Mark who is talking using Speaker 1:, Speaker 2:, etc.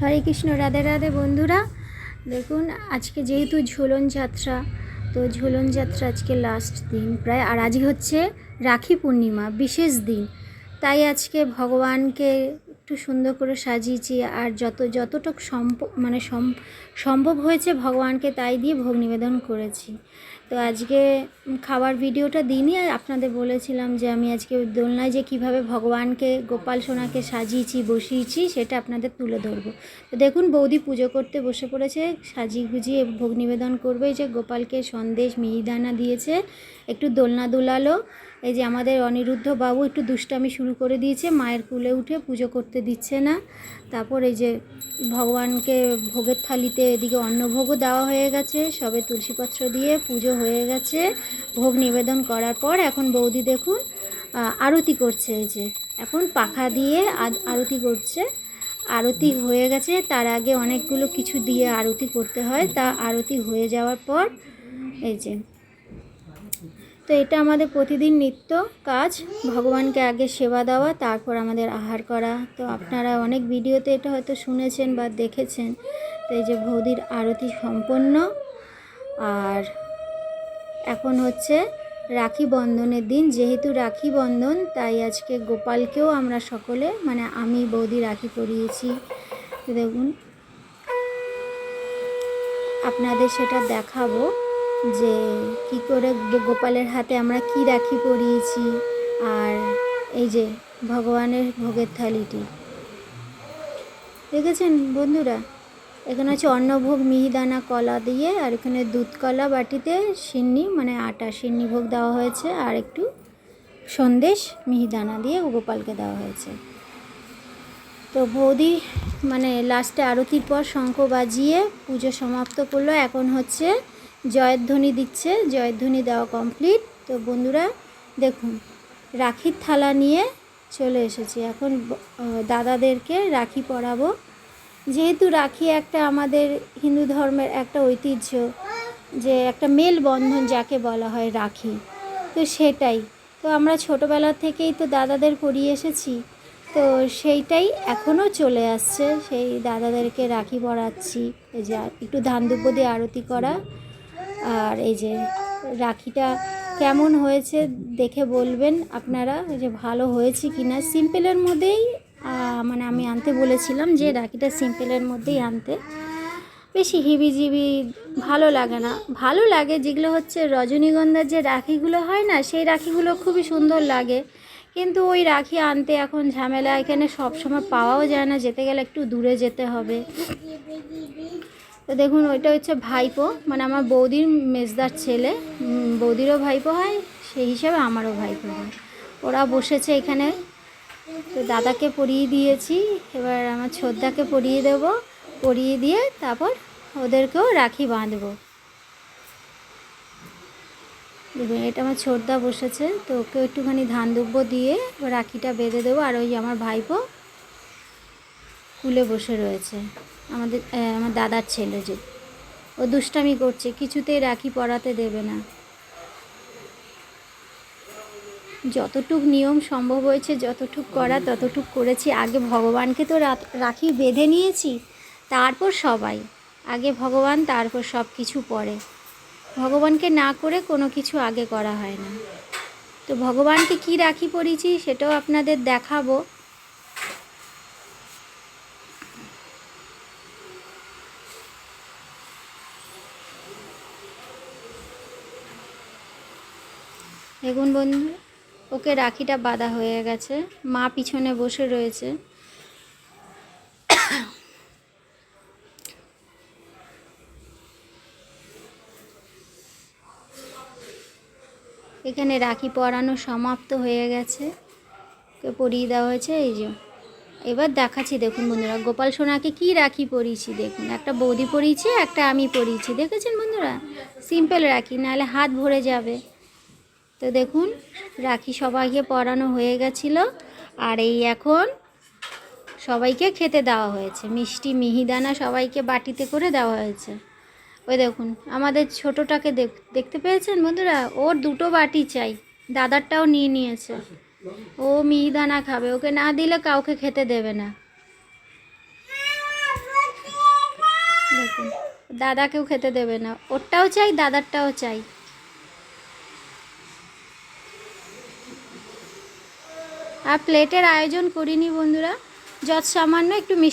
Speaker 1: হরে কৃষ্ণ, রাধে রাধে বন্ধুরা। দেখুন, আজকে যেহেতু ঝুলন যাত্রা, তো ঝুলন যাত্রা আজকে লাস্ট দিন প্রায়, আর আজকে হচ্ছে রাখি পূর্ণিমা, বিশেষ দিন। তাই আজকে ভগবানকে একটু সুন্দর করে সাজিয়েছি আর যত, যতটুক সম্ভব মানে সম- সম্ভব হয়েছে ভগবানকে তাই দিয়ে ভোগ নিবেদন করেছি। তো আজকে খাবার ভিডিওটা দিনই আপনাদের বলেছিলাম যে আমি আজকে দোলনায় যে কীভাবে ভগবানকে, গোপাল সোনাকে সাজিয়েছি, বসিয়েছি সেটা আপনাদের তুলে ধরবো। তো দেখুন, বৌদি পুজো করতে বসে পড়েছে, সাজিয়ে গুজিয়ে ভোগ নিবেদন করবে। যে গোপালকে সন্দেশ, মিহিদানা দিয়েছে, একটু দোলনা দোলালো। এই যে আমাদের অনিরুদ্ধ বাবু একটু দুষ্টামি শুরু করে দিয়েছে, মায়ের কুলে উঠে পুজো করতে দিচ্ছে না। তারপর এই যে ভগবানকে ভোগের থালিতে এদিকে অন্নভোগও দেওয়া হয়ে গেছে। সবে তুলসীপত্র দিয়ে পুজো হয়ে গেছে। ভোগ নিবেদন করার পর এখন বৌদি দেখুন আরতি করছে এই যে। এখন পাখা দিয়ে আরতি করছে। আরতি হয়ে গেছে। তার আগে অনেকগুলো কিছু দিয়ে আরতি করতে হয়। তা আরতি হয়ে যাওয়ার পর এই যে তো এটা আমাদের প্রতিদিন নিত্য কাজ। ভগবানকে আগে সেবা দেওয়া, তারপর আমাদের আহার করা। তো আপনারা অনেক ভিডিওতে এটা হয়তো শুনেছেন বা দেখেছেন। তো এই যে বৌদির আরতি সম্পন্ন। আর এখন হচ্ছে রাখি বন্ধনের দিন। যেহেতু রাখি বন্ধন, তাই আজকে গোপালকেও আমরা সকলে মানে আমি বৌদি রাখি পরিয়েছি। দেখুন, আপনাদের সেটা দেখাবো। যে কি করে গোপালের হাতে আমরা কি রাখি পরিয়েছি আর এই যে ভগবানের ভোগের থালিটি। দেখেছেন বন্ধুরা? এখানে হচ্ছে অন্নভোগ, মিহিদানা, কলা দিয়ে আর এখানে দুধ কলা বাটিতে সিন্নি মানে আটা সিন্নি ভোগ দেওয়া হয়েছে আর একটু সন্দেশ, মিহিদানা দিয়ে গোপালকে দেওয়া হয়েছে। তো বৌদি মানে লাস্টে আরতির পর শঙ্খ বাজিয়ে পুজো সমাপ্ত করল। এখন হচ্ছে জয়ধ্বনি দিচ্ছে জয়ধ্বনি দেওয়া কমপ্লিট তো বন্ধুরা, দেখুন, রাখির থালা নিয়ে চলে এসেছি। এখন দাদাদেরকে রাখি পরাবো। যেহেতু রাখি একটা আমাদের হিন্দু ধর্মের একটা ঐতিহ্য যে একটা মেল বন্ধন যাকে বলা হয় রাখি, তো সেটাই। তো আমরা ছোটোবেলা থেকেই তো দাদাদের পরিয়ে এসেছি, তো সেইটাই এখনও চলে আসছে। সেই দাদাদেরকে রাখি পরাচ্ছি। যে, একটু ধান দিয়ে আরতি করা। আর এই যে রাখিটা কেমন হয়েছে দেখে বলবেন আপনারা যে ভালো হয়েছে কি না সিম্পলের মধ্যেই মানে আমি আনতে বলেছিলাম যে রাখিটা সিম্পলের মধ্যেই আনতে। বেশি হিবিজিবি ভালো লাগে না। ভালো লাগে যেগুলো হচ্ছে রজনীগন্ধার যে রাখিগুলো হয় না, সেই রাখিগুলো খুবই সুন্দর লাগে। কিন্তু ওই রাখি আনতে এখন ঝামেলা, এখানে সব সময় পাওয়াও যায় না, যেতে গেলে একটু দূরে যেতে হবে। তো দেখুন, ওইটা হচ্ছে ভাইপো। মানে আমার বৌদির মেজদার ছেলে। বৌদিরও ভাইপো হয়, সেই হিসাবে আমারও ভাইপো হয়। ওরা বসেছে এখানে। তো দাদাকে পরিয়ে দিয়েছি। এবার আমার ছোদ্দাকে পরিয়ে দেব। পরিয়ে দিয়ে তারপর ওদেরকেও রাখি বাঁধবো। দেখুন, এটা আমার ছোটদা বসেছে। তো ওকে একটুখানি ধান দুব্য দিয়ে রাখিটা বেঁধে দেবো। আর ওই আমার ভাইপো কুলে বসে রয়েছে। আমাদের আমার দাদার ছেলে যে। ও দুষ্টামি করছে, কিছুতেই রাখি পড়াতে দেবে না। যতটুক নিয়ম সম্ভব হয়েছে, যতটুক করা, ততটুক করেছি। আগে ভগবানকে তো রাখি বেঁধে নিয়েছি, তারপর সবাই। আগে ভগবান, তারপর সব কিছু পরে। ভগবানকে না করে কোনো কিছু আগে করা হয় না। তো ভগবানকে কি রাখি পরিয়েছি, সেটাও আপনাদের দেখাবো। দেখুন বন্ধু, ওকে রাখিটা বাঁধা হয়ে গেছে। মা পিছনে বসে রয়েছে। এখানে রাখি পরানো সমাপ্ত হয়ে গেছে। ওকে পরিয়ে দেওয়া হয়েছে, এই যে। এবার দেখাচ্ছি, দেখুন বন্ধুরা, গোপাল সোনাকে কি রাখি পরিয়েছি, দেখুন। একটা বৌদি পরিয়েছে, একটা আমি পরিয়েছি। দেখেছেন বন্ধুরা? সিম্পল রাখি, নাহলে হাত ভরে যাবে। তো দেখুন, রাখি সবাইকে পরানো হয়ে গেছিল, আর এই এখন সবাইকে খেতে দেওয়া হয়েছে। মিষ্টি মিহিদানা সবাইকে বাটিতে করে দেওয়া হয়েছে। ওই দেখুন, আমাদের ছোটোটাকে দেখ, দেখতে পেয়েছেন বন্ধুরা? ওর দুটো বাটি চাই, দাদারটাও নিয়ে নিয়েছে। ও মিহিদানা খাবে, ওকে না দিলে কাউকে খেতে দেবে না। দেখুন, দাদাকেও খেতে দেবে না। ওরটাও চাই, দাদারটাও চাই। আর প্লেটের আয়োজন করিনি বন্ধুরা যত সামান্য একটু মিষ্টি